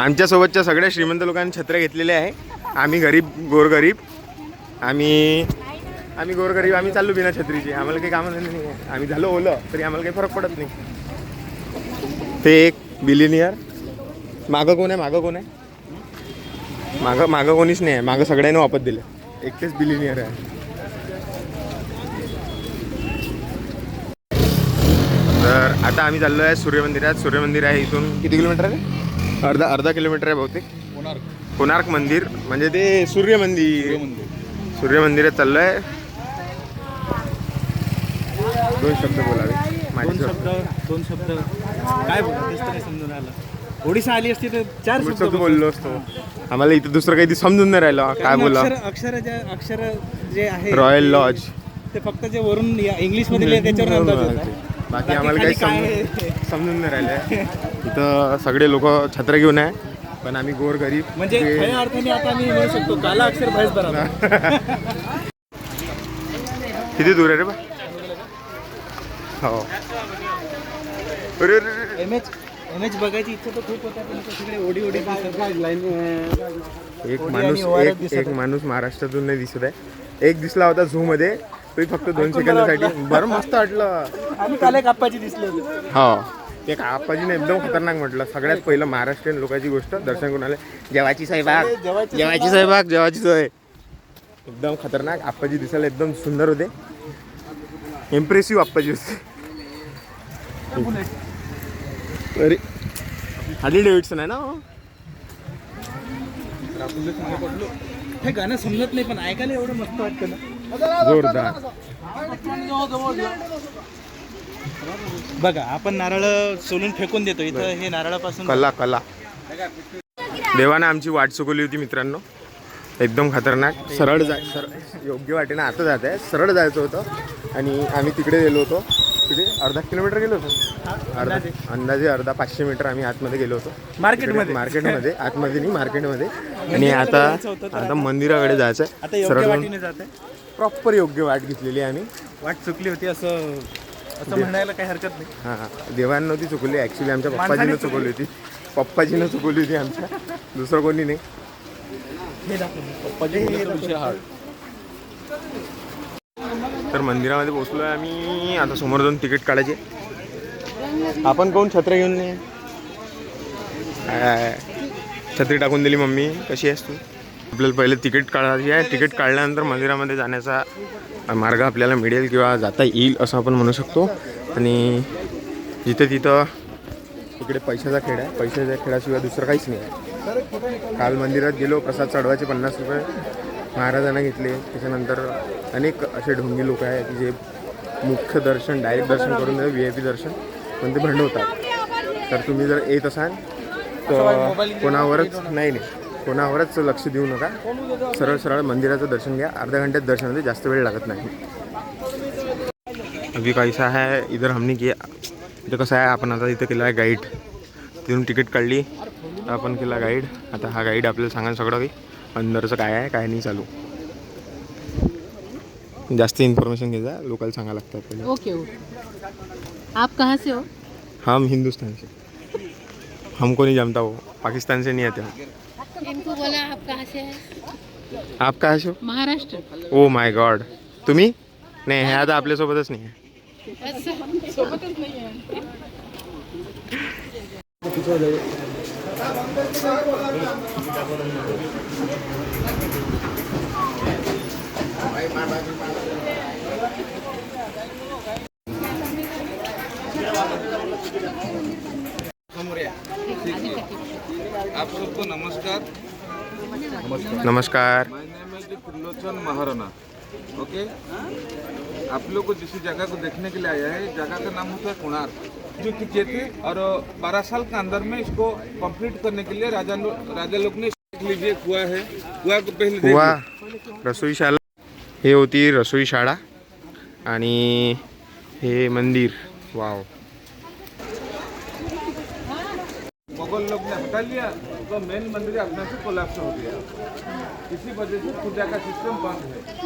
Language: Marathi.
आमच्यासोबतच्या सगळ्या श्रीमंत लोकांनी छत्र्या घेतलेल्या आहे. आम्ही गरीब गोरगरीब. आम्ही आम्ही गोरगरीब आम्ही चाललो बिना छत्रीचे. आम्हाला काही कामं नाही. आहे आम्ही झालो ओलं तरी आम्हाला काही फरक पडत नाही. ते एक बिलिनियर मागं कोण आहे? मागं कोण आहे? मागं मागं कोणीच नाही आहे. मागं सगळ्यांनी वापस दिलं. एकटेच बिलिनियर आहे. तर आता आम्ही चाललो आहे सूर्यमंदिरात. सूर्यमंदिर आहे इथून किती किलोमीटर आहे? अर्धा अर्धा किलोमीटर आहे बहुतेक. कोणार्क मंदिर म्हणजे ते सूर्य मंदिर सूर्य मंदिरात चाललो आहे दोन शब्द बोलावे. दोन शब्द दोन शब्द. काय बोला तेच तर नाही समजून आलं. ओडिसा आली असती तर चार शब्द बोललो असतो. आम्हाला इथं दुसरं काही समजून नाही राहिलं. काय बोला अक्षर अक्षर जे आहे रॉयल लॉज ते फक्त जे वरून इंग्लिशमध्ये लिहिलं त्याच्यावर बाकी आम्हाला काही समजून समजून नाही राहिलं. इथं सगळे लोक छत्र घेऊन आहे पण आम्ही गोर गरीब. म्हणजे खऱ्या अर्थाने आता मी म्हणू शकतो काला अक्षर भैस बरा किती दूर आहे रे बा? हो. अरे अरे, अरे. एम एच एम एच बघायची इच्छा तर खूप होता पण इथे सगळे ओढी ओढी लाईन एक माणूस एक दिसत एक. माणूस महाराष्ट्रातून नाही दिसत आहे. एक दिसला होता झू मध्ये तोही फक्त दोन सेकंदासाठी बरं मस्त वाटलं. आम्ही काल एक आप्पाची दिसले होते. हो. एक आप्पाजीने एकदम खतरनाक म्हटलं. सगळ्यात पहिलं महाराष्ट्रीयन लोकांची गोष्ट दर्शन करून आले. जेवाची साहेबाग जेवाची जेवाची साहेबाग जेवाची सोय एकदम खतरनाक. आप्पाजी दिसायला एकदम सुंदर होते. इम्प्रेसिव्ह आप्पाजी होते. अरे. हार्ली डेव्हिडसन आहे ना हो? हे गाणं समजत नाही पण ऐकायला एवढं मस्त वाटतं ना. जोरदार. बघा आपण नारळ सोलून फेकून देतो. इथं हे नारळापासून कला कला. देवानं आमची वाट चुकवली होती मित्रांनो. एकदम खतरनाक. सरळ जाय सरळ योग्य वाटेनं आता जात आहे. सरळ जायचं होतं. आणि आम्ही तिकडे गेलो होतो. तिकडे अर्धा किलोमीटर गेलो होतो. अर्धा अंदाजे अर्धा पाचशे मीटर आम्ही आतमध्ये गेलो होतो. मार्केटमध्ये. मार्केटमध्ये. आतमध्ये नाही मार्केटमध्ये. आणि आता आता मंदिराकडे जायचं आहे सरळ प्रॉपर योग्य वाट घेतलेली आहे आम्ही. वाट चुकली होती असं असं म्हणायला काही हरकत नाही. हां देवानं नव्हती चुकवली. ॲक्च्युली आमच्या पप्पाजीनं चुकवली. होती. पप्पाजीनं चुकवली होती आमच्या. दुसरं कोणी नाही. हे तर मंदिरामध्ये पोहोचलो आहे आम्ही. आता समोर जाऊन तिकीट काढायचे. आपण कोण छत्र घेऊन नाही? छत्री टाकून दिली मम्मी. कशी आहेस तू? आपल्याला पहिले तिकीट काढायची आहे. तिकीट काढल्यानंतर मंदिरामध्ये जाण्याचा मार्ग आपल्याला मिळेल किंवा जाता येईल असं आपण म्हणू शकतो. आणि जिथे तिथं इकडे पैशाचा खेळ आहे. पैशाच्या खेळाशिवाय दुसरं काहीच नाही आहे. काल मंदिरात गेलो प्रसाद चढवायचे पन्नास रुपये. महाराजांना घेतले. त्याच्यानंतर अनेक असे ढोंगी लोक आहेत की जे मुख्य दर्शन डायरेक्ट दर्शन करून व्ही आय पी दर्शन. पण ते भंडवतात. तर तुम्ही जर येत असाल तर कोणावरच नाही नाही. कोणावरच लक्ष देऊ नका. सरळ सरळ मंदिराचं दर्शन घ्या. अर्ध्या घंट्यात दर्शन होते जास्त वेळ लागत नाही. अभी कैसा है इधर हमने किया. इथं कसं आहे? आपण आता इथं केलं आहे गाईड तिथून तिकीट काढली. आपण केला गाईड आता हा गाईड आपल्याला सांगा सगळं काही. अंदरचं काय आहे काय नाही चालू. जास्त इन्फॉर्मेशन घ्यायचा लोकांना सांगायला लागतात पहिले. ओके ओके आप कहाँ से हो? हम हिंदुस्तान से. हमको नहीं जानता वो पाकिस्तान से नहीं आते हम इनको बोला आप कहाँ से है? आप कहाँ से हो? महाराष्ट्र। ओ माय गॉड तुम्ही? नाही हे आता आपल्यासोबतच नाही आहे सोबतच नाही आहे आप सबको नमस्कार। नमस्कार। My name is Trilochan Maharana okay आप लोग को जिस जगह को देखने के लिए आया है जगह का नाम होता है कोणार्क जो कि थे और 12 साल के अंदर में इसको कंप्लीट करने के लिए राजा लो, राजा लोग ने लीजिए कुआ है कुआ को पहले देख वा रसोईशाला हे होती रसोईशाळा आणि हे मंदिर वाव. मुगल लोग ने हटा लिया तो मेन मंदिर अपना से कोलैप्स हो गया। इसी वजह से पूजा का सिस्टम बंद है।